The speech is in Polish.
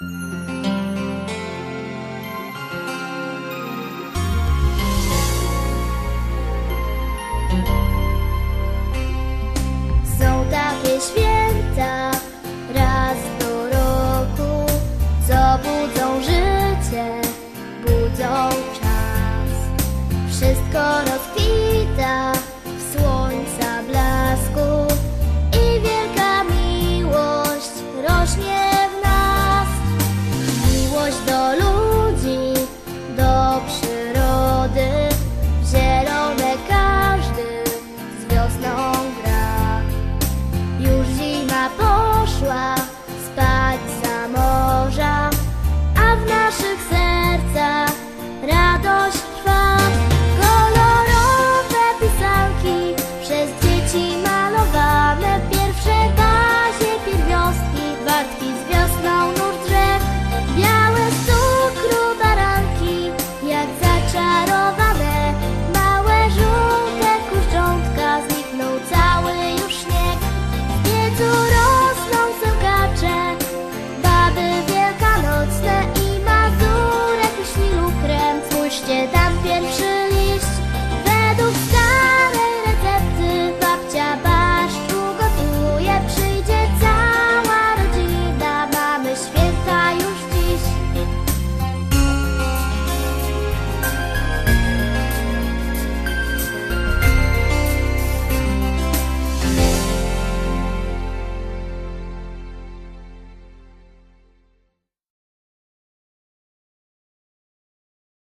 Są takie święta raz do roku, co budzą życie, budzą czas. Wszystko rozkwita, wody Zielone każdy z wiosną gra. Już zima poszła